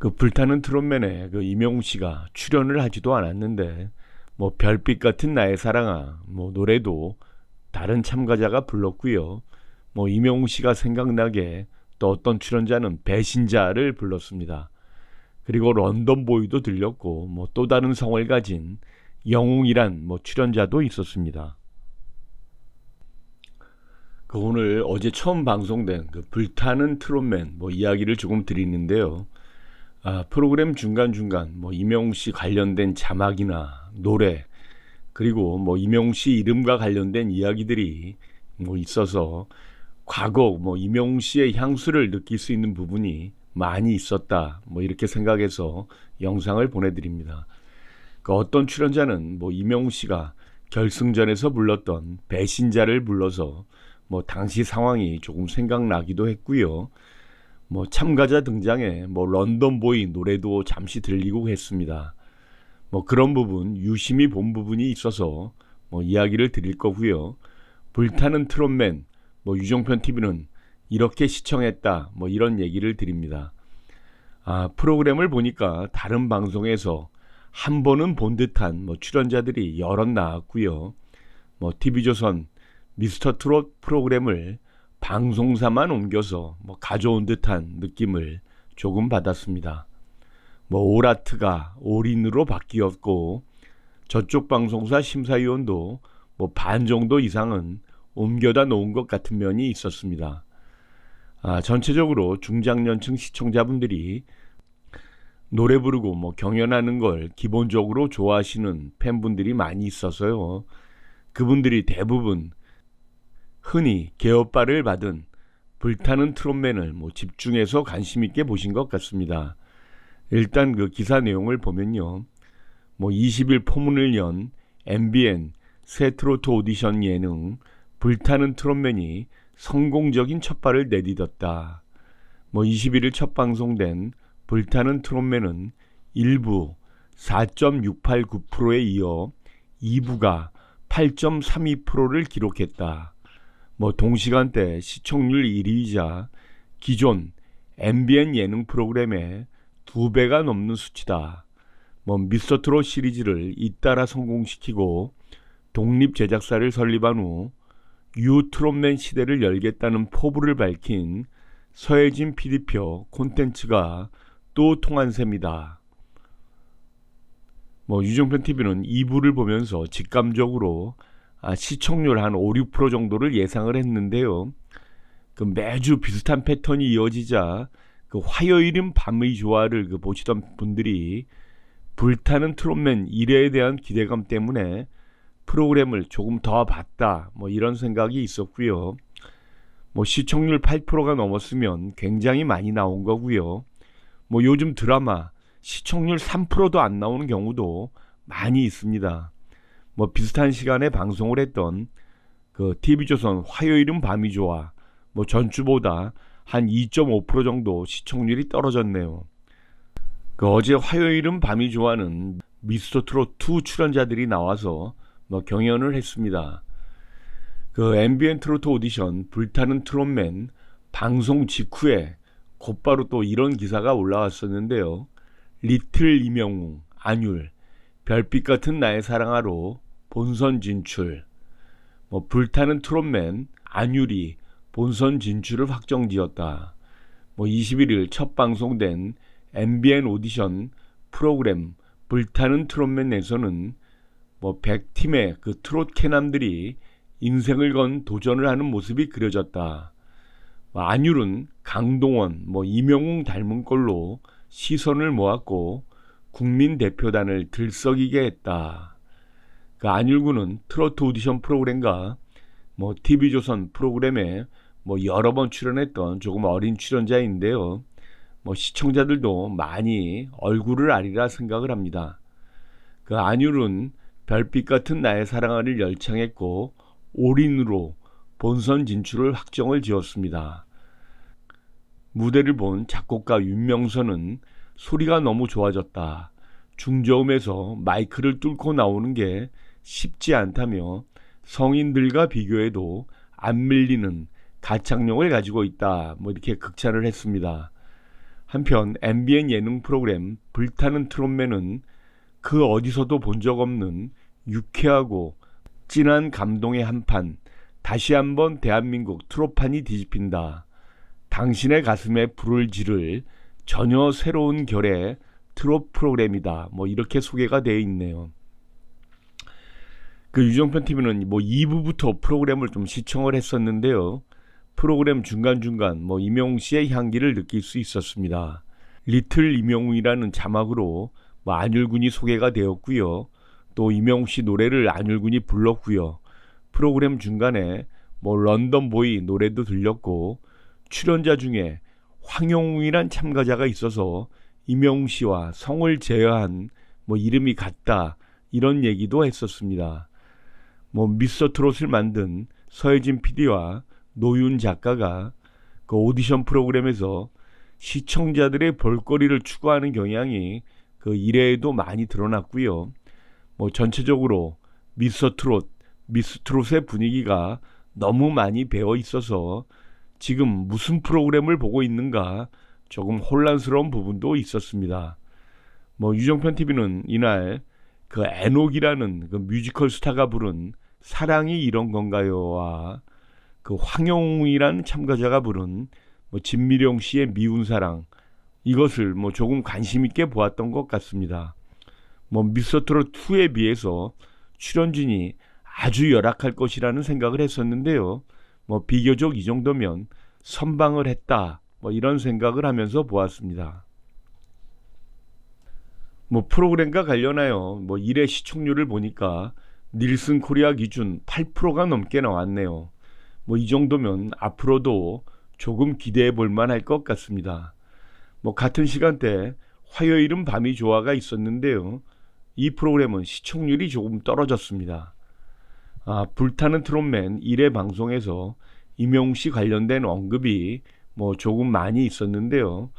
그 불타는 트롯맨에 그 이명웅 씨가 출연을 하지도 않았는데 뭐 별빛 같은 나의 사랑아 뭐 노래도 다른 참가자가 불렀고요. 뭐 이명웅 씨가 생각나게 또 어떤 출연자는 배신자를 불렀습니다. 그리고 런던 보이도 들렸고 뭐 또 다른 성을 가진 영웅이란 뭐 출연자도 있었습니다. 그 오늘 어제 처음 방송된 그 불타는 트롯맨 뭐 이야기를 조금 드리는데요. 아, 프로그램 중간중간 뭐 이명웅 씨 관련된 자막이나 노래 그리고 뭐 이명웅 씨 이름과 관련된 이야기들이 뭐 있어서 과거 뭐 이명웅 씨의 향수를 느낄 수 있는 부분이 많이 있었다. 뭐 이렇게 생각해서 영상을 보내드립니다. 그 어떤 출연자는 뭐 이명웅 씨가 결승전에서 불렀던 배신자를 불러서 뭐 당시 상황이 조금 생각나기도 했고요. 뭐 참가자 등장에 뭐 런던 보이 노래도 잠시 들리고 했습니다. 뭐 그런 부분 유심히 본 부분이 있어서 뭐 이야기를 드릴 거고요. 불타는 트롯맨 뭐 유정편 TV는 이렇게 시청했다 뭐 이런 얘기를 드립니다. 아 프로그램을 보니까 다른 방송에서 한 번은 본 듯한 뭐 출연자들이 여럿 나왔고요. 뭐 TV조선 미스터 트롯 프로그램을 방송사만 옮겨서 뭐 가져온 듯한 느낌을 조금 받았습니다. 뭐 오라트가 올인으로 바뀌었고 저쪽 방송사 심사위원도 뭐 반 정도 이상은 옮겨다 놓은 것 같은 면이 있었습니다. 아, 전체적으로 중장년층 시청자분들이 노래 부르고 뭐 경연하는 걸 기본적으로 좋아하시는 팬분들이 많이 있어서요. 그분들이 대부분 흔히 개업발을 받은 불타는 트롯맨을 뭐 집중해서 관심 있게 보신 것 같습니다. 일단 그 기사 내용을 보면요. 뭐 20일 포문을 연 MBN 새 트로트 오디션 예능 불타는 트롯맨이 성공적인 첫 발을 내디뎠다. 뭐 21일 첫 방송된 불타는 트롯맨은 1부 4.689%에 이어 2부가 8.32%를 기록했다. 뭐 동시간대 시청률 1위이자 기존 MBN 예능 프로그램의 두 배가 넘는 수치다. 뭐 미스터트롯 시리즈를 잇따라 성공시키고 독립 제작사를 설립한 후 유트롯맨 시대를 열겠다는 포부를 밝힌 서혜진 PD표 콘텐츠가 또 통한 셈이다. 뭐 유정편 TV는 2부를 보면서 직감적으로 아, 시청률 한 5, 6% 정도를 예상을 했는데요. 그 매주 비슷한 패턴이 이어지자 그 화요일인 밤의 조화를 그 보시던 분들이 불타는 트롯맨 1회에 대한 기대감 때문에 프로그램을 조금 더 봤다. 뭐 이런 생각이 있었고요. 뭐 시청률 8%가 넘었으면 굉장히 많이 나온 거고요. 뭐 요즘 드라마 시청률 3%도 안 나오는 경우도 많이 있습니다. 뭐 비슷한 시간에 방송을 했던 그 TV조선 화요일은 밤이 좋아 뭐 전주보다 한 2.5% 정도 시청률이 떨어졌네요. 그 어제 화요일은 밤이 좋아는 미스터 트롯 2 출연자들이 나와서 뭐 경연을 했습니다. 그 MBN 트로트 오디션 불타는 트롯맨 방송 직후에 곧바로 또 이런 기사가 올라왔었는데요. 리틀 이명웅, 안율, 별빛 같은 나의 사랑아로 본선 진출, 뭐 불타는 트롯맨 안율이 본선 진출을 확정지었다. 뭐 21일 첫 방송된 MBN 오디션 프로그램 불타는 트롯맨에서는 뭐 100팀의 그 트롯 캐남들이 인생을 건 도전을 하는 모습이 그려졌다. 뭐 안율은 강동원, 뭐 이명웅 닮은 꼴로 시선을 모았고 국민 대표단을 들썩이게 했다. 그 안율구는 트로트 오디션 프로그램과 뭐 TV조선 프로그램에 뭐 여러 번 출연했던 조금 어린 출연자인데요. 뭐 시청자들도 많이 얼굴을 아리라 생각을 합니다. 그 안율은 별빛 같은 나의 사랑을 열창했고 올인으로 본선 진출을 확정을 지었습니다. 무대를 본 작곡가 윤명선은 소리가 너무 좋아졌다. 중저음에서 마이크를 뚫고 나오는 게 쉽지 않다며 성인들과 비교해도 안 밀리는 가창력을 가지고 있다. 뭐 이렇게 극찬을 했습니다. 한편 MBN 예능 프로그램 불타는 트롯맨은 그 어디서도 본 적 없는 유쾌하고 진한 감동의 한판 다시 한번 대한민국 트롯판이 뒤집힌다. 당신의 가슴에 불을 지를 전혀 새로운 결의 트롯 프로그램이다. 뭐 이렇게 소개가 되어 있네요. 그 유정편 TV는 뭐 2부부터 프로그램을 좀 시청을 했었는데요. 프로그램 중간중간 뭐 이명웅 씨의 향기를 느낄 수 있었습니다. 리틀 이명웅이라는 자막으로 뭐 안율군이 소개가 되었고요. 또 이명웅 씨 노래를 안율군이 불렀고요. 프로그램 중간에 뭐 런던 보이 노래도 들렸고 출연자 중에 황영웅이란 참가자가 있어서 이명웅 씨와 성을 제외한 뭐 이름이 같다 이런 얘기도 했었습니다. 뭐 미스터 트롯을 만든 서혜진 PD와 노윤 작가가 그 오디션 프로그램에서 시청자들의 볼거리를 추구하는 경향이 그 이래에도 많이 드러났고요. 뭐 전체적으로 미스터 트롯, 미스 트롯의 분위기가 너무 많이 배어 있어서 지금 무슨 프로그램을 보고 있는가 조금 혼란스러운 부분도 있었습니다. 뭐 유정편 TV는 이날 그 애녹이라는 그 뮤지컬 스타가 부른 사랑이 이런 건가요와 그 황영웅이라는 참가자가 부른 뭐 진미령 씨의 미운 사랑 이것을 뭐 조금 관심 있게 보았던 것 같습니다. 뭐 미스터트롯 2에 비해서 출연진이 아주 열악할 것이라는 생각을 했었는데요. 뭐 비교적 이 정도면 선방을 했다. 뭐 이런 생각을 하면서 보았습니다. 뭐 프로그램과 관련하여 뭐 1회 시청률을 보니까 닐슨 코리아 기준 8%가 넘게 나왔네요. 뭐 이 정도면 앞으로도 조금 기대해 볼 만할 것 같습니다. 뭐 같은 시간대 화요일은 밤이 좋아가 있었는데요. 이 프로그램은 시청률이 조금 떨어졌습니다. 아, 불타는 트롯맨 1회 방송에서 임영웅 씨 관련된 언급이 뭐 조금 많이 있었는데요.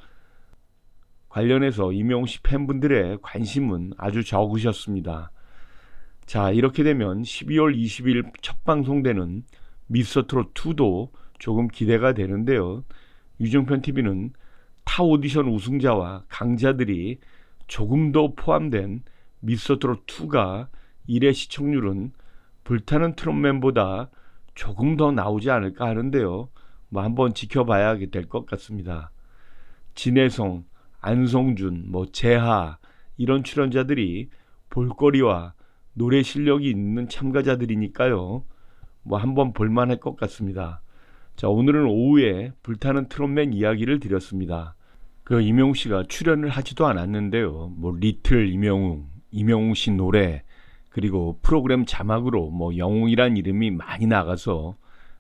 관련해서 임영웅 씨 팬분들의 관심은 아주 적으셨습니다. 자, 이렇게 되면 12월 20일 첫 방송되는 미스터트롯 2도 조금 기대가 되는데요. 유정편 TV는 타 오디션 우승자와 강자들이 조금 더 포함된 미스터트롯 2가 1회 시청률은 불타는 트롯맨보다 조금 더 나오지 않을까 하는데요. 뭐 한번 지켜봐야 될 것 같습니다. 진혜성, 안성준, 뭐 재하 이런 출연자들이 볼거리와 노래 실력이 있는 참가자들이니까요. 뭐 한번 볼만할 것 같습니다. 자 오늘은 오후에 불타는 트롯맨 이야기를 드렸습니다. 그 이명웅 씨가 출연을 하지도 않았는데요. 뭐 리틀 이명웅, 이명웅 씨 노래 그리고 프로그램 자막으로 뭐 영웅이란 이름이 많이 나가서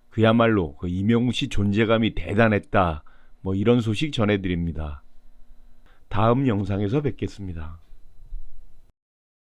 그야말로 그 이명웅 씨 존재감이 대단했다. 뭐 이런 소식 전해드립니다. 다음 영상에서 뵙겠습니다.